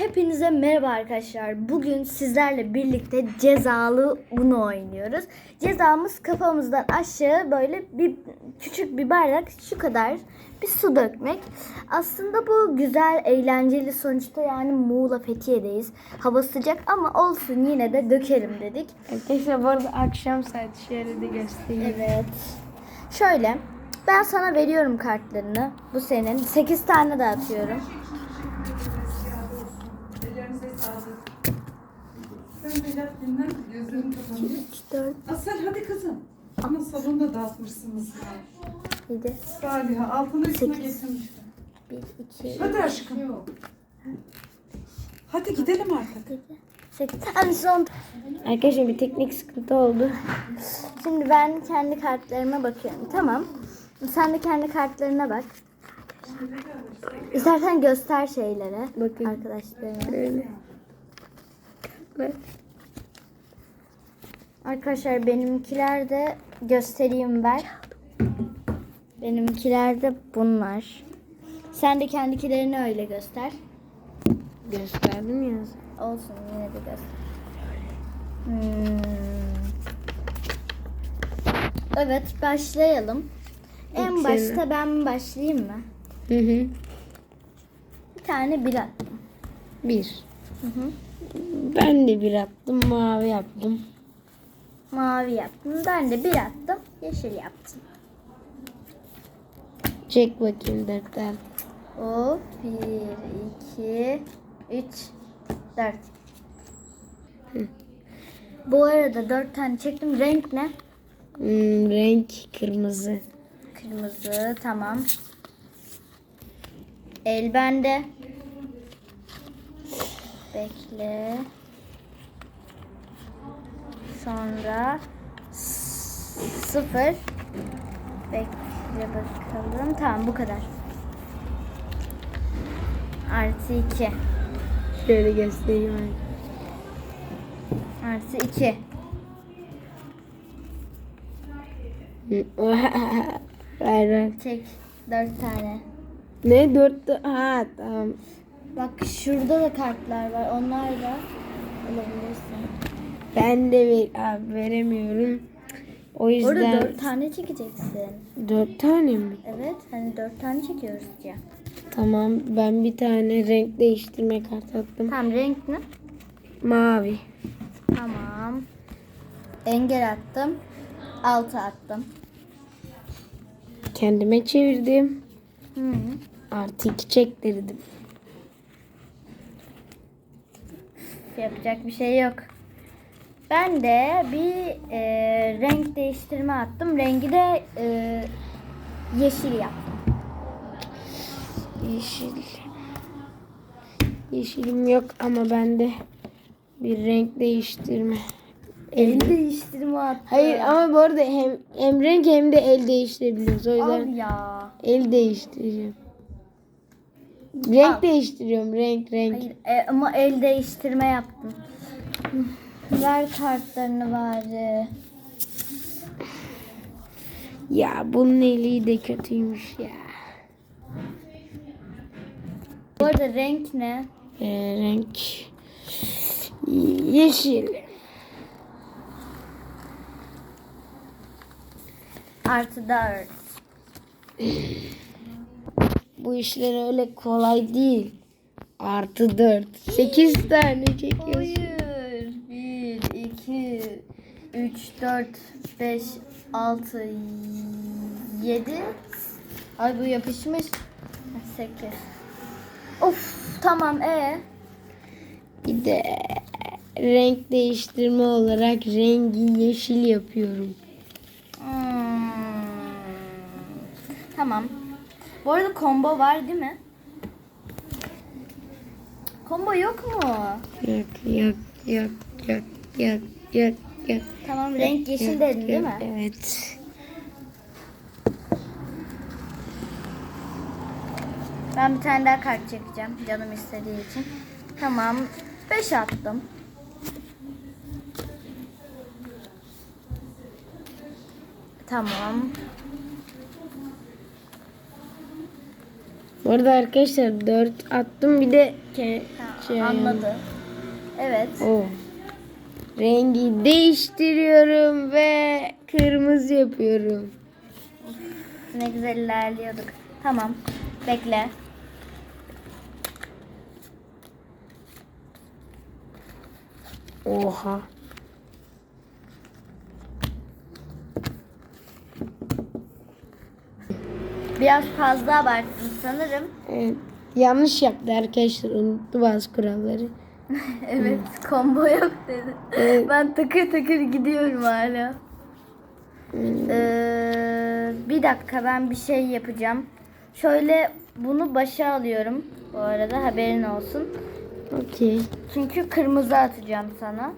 Hepinize merhaba arkadaşlar. Bugün sizlerle birlikte cezalı Uno oynuyoruz. Cezamız kafamızdan aşağı böyle bir küçük bir bardak şu kadar bir su dökmek. Aslında bu güzel, eğlenceli sonuçta yani Muğla Fethiye'deyiz. Hava sıcak ama olsun yine de dökerim dedik. Arkadaşlar bu arada akşam saati şöyle de göstereyim. Evet. Şöyle ben sana veriyorum kartlarını. Bu senin. 8 tane de Sen dinlen, gözlerini kapanıyor. 3, 4, Asel hadi kızım. Ama salonda dağıtmışsınız ya. 7, Saliha altına üstüne Sekiz. getirmişler. 1, 2, Hadi aşkım. Hadi gidelim artık. 8. Hani son. Arkadaşlar bir teknik sıkıntı oldu. Şimdi ben kendi kartlarıma bakıyorum. Tamam. Sen de kendi kartlarına bak. İstersen göster şeylere. Bakayım. Arkadaşlarına. Böyle. Bak. Arkadaşlar benimkiler de göstereyim ben. Benimkiler de bunlar. Sen de kendikilerini öyle göster. Gösterdim ya. Olsun yine de göster. Hmm. Evet başlayalım. En İlk başta ben başlayayım mı? Hı hı. Bir tane bir attım. Bir. Hı hı. Ben de bir attım mavi yaptım. Mavi yaptım. Ben de bir attım. Yeşil yaptım. Çek bakayım dörtten. O bir, iki, üç, dört. Hı. Bu arada dört tane çektim. Renk ne? Hmm, renk kırmızı. Kırmızı. Tamam. El bende. Bekle. Sonra sıfır. Bekle bakalım. Tamam bu kadar. Artı iki. Şöyle göstereyim. Artı iki. Ver ver. Çek. Dört tane. Ne dört Ha tamam. Bak şurada da kartlar var. Onlar da alabilirsin. Ben de ver, abi, veremiyorum. O yüzden Orada dört tane çekeceksin. dört tane mi? Evet. Hani dört tane çekiyoruz ya. Tamam ben bir tane renk değiştirme kartı attım. Tamam renk ne? Mavi. Tamam. Engel attım. Altı attım. Kendime çevirdim. Hı. Artı iki çektirdim. Yapacak bir şey yok. Ben de bir e, renk değiştirme attım. Rengi de e, yeşil yaptım. Yeşil. Yeşilim yok ama bende bir renk değiştirme. El değiştirme attım. Hayır ama bu arada hem, hem renk hem de el değiştirebiliyoruz. O Al yüzden ya. el değiştireceğim. Renk Al. değiştiriyorum. Renk renk. Hayır e, ama el değiştirme yaptım. Ver kartlarını bari. Ya bunun eli de kötüymüş ya. Bu arada renk ne? Ee, renk yeşil. Artı dört. Bu işler öyle kolay değil. Artı 4. 8 tane çekiyorsun. Hayır. Bir, iki, üç, dört, beş, altı, yedi. Ay bu yapışmış. Sekiz. Of tamam e. Bir de renk değiştirme olarak rengi yeşil yapıyorum. Hmm. Tamam. Bu arada combo var değil mi? Combo yok mu? Yok yok yok yok yok yok yok. Tamam renk yeşil yok, dedin değil mi? Evet. Ben bir tane daha kart çekeceğim canım istediği için. Tamam. 5 attım. Tamam. Bu arada arkadaşlar 4 attım bir de ke- şey. Anladı. Evet. O. Rengi değiştiriyorum ve kırmızı yapıyorum. Ne güzel ilerliyorduk. Tamam. Bekle. Oha. Biraz fazla abarttım sanırım. Evet. Yanlış yaptı arkadaşlar. Unuttu bazı kuralları. Evet. Combo yok dedi. Evet. Ben takır takır gidiyorum hala. Ee, bir dakika ben bir şey yapacağım. Şöyle bunu başa alıyorum. Bu arada haberin olsun. Okey. Çünkü kırmızı atacağım sana.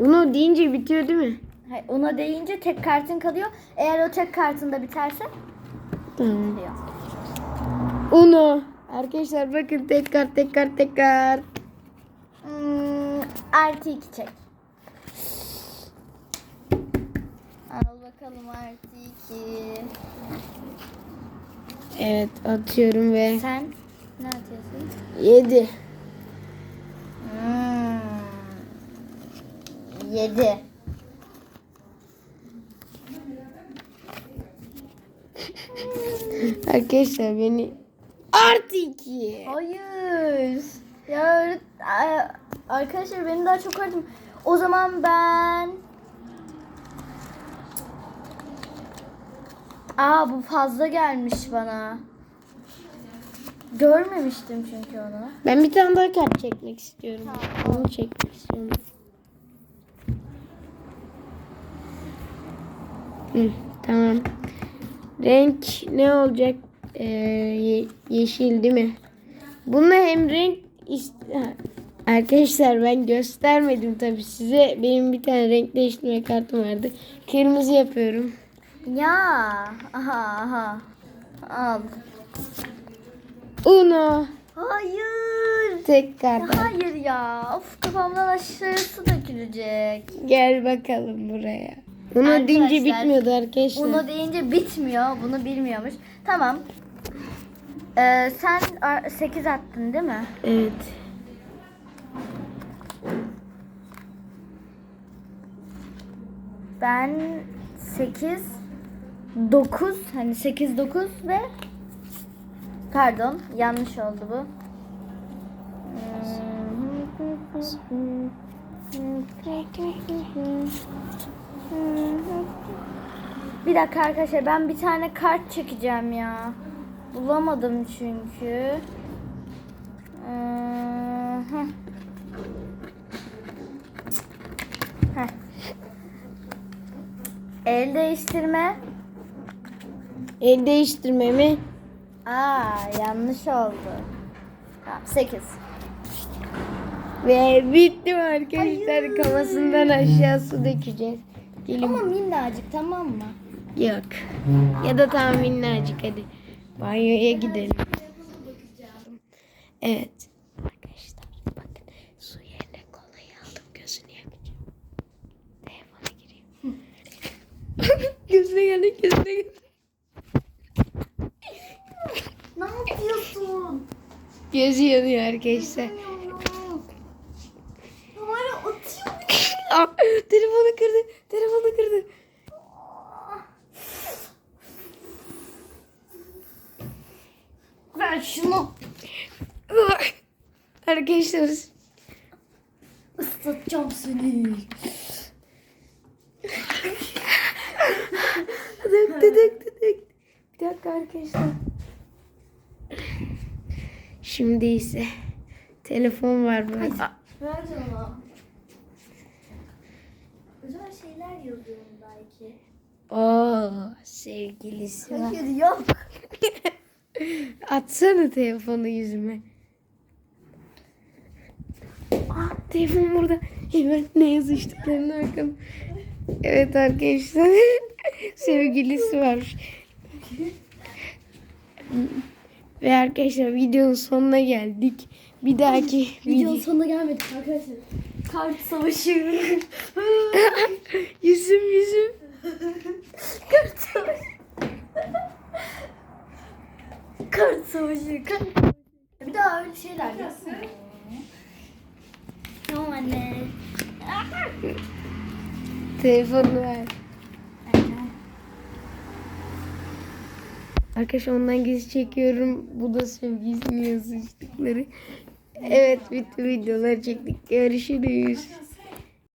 Onu deyince bitiyor değil mi? Hayır, Ona değince tek kartın kalıyor. Eğer o tek kartın da biterse Tamam. Uno. Arkadaşlar bakın tekrar tekrar tekrar. Hmm, artı iki çek. Al bakalım artı iki. Evet atıyorum ve Sen ne atıyorsun? 7. Hmm, yedi. Arkadaşlar beni artı 2. Hayır. Ya arkadaşlar benim daha çok kartım. O zaman ben Aa bu fazla gelmiş bana. Görmemiştim çünkü onu. Ben bir tane daha kart çekmek istiyorum. Onu çekmek istiyorum. Hı, tamam. Renk ne olacak? Ee, ye- yeşil değil mi? Bunu hem renk Arkadaşlar ben göstermedim tabii size. Benim bir tane renk değiştirme kartım vardı. Kırmızı yapıyorum. Ya. Aha aha. Al. Uno. Hayır. Tek kart. Hayır ya. Of kafamdan aşağıya su dökülecek. Gel bakalım buraya. Uno Arkadaşlar, deyince bitmiyordu arkadaşlar. Bunu deyince bitmiyor. Bunu bilmiyormuş. Tamam. Ee, sen 8 attın değil mi? Evet. Ben 8 9 hani 8 9 ve pardon yanlış oldu bu. Bir dakika arkadaşlar ben bir tane kart çekeceğim ya. Bulamadım çünkü. Ee, heh. Heh. El değiştirme. El değiştirme mi? Aa yanlış oldu. Tamam 8. Ve bitti arkadaşlar? Hayır. Kafasından aşağı su dökeceğiz. Gelin. Ama minnacık tamam mı? Yok. Ya da tam minnacık hadi. Banyoya gidelim. Evet. Arkadaşlar bakın su yerine kolayı aldım gözünü yapacağım. Telefona gireyim. gözüne geldi gözüne geldi. Ne yapıyorsun? Gözü yanıyor arkadaşlar. Hala atıyor. Aa, telefonu kırdı. Telefonu kırdı. Ver şunu. Arkadaşlar Islatacağım seni. döktü döktü döktü. Bir dakika arkadaşlar. Şimdi ise telefon var burada. Ver canım. Güzel şeyler Oo, sevgilisi var. Hayır yok. Atsana telefonu yüzüme. Ah, telefon burada. Hemen ne yazıştıklarını bakalım. Evet arkadaşlar. Sevgilisi var. Ve arkadaşlar videonun sonuna geldik. Bir dahaki Videonun video... sonuna gelmedik arkadaşlar. Kart savaşı. yüzüm yüzüm. Kart savaşı. Kart savaşı. Kart savaşı. Bir daha öyle şeyler yazsın. anne. Telefonu ver. Arkadaşlar ondan gizli çekiyorum. Bu da sevgilisinin yazıştıkları. Evet bütün videoları çektik. Görüşürüz.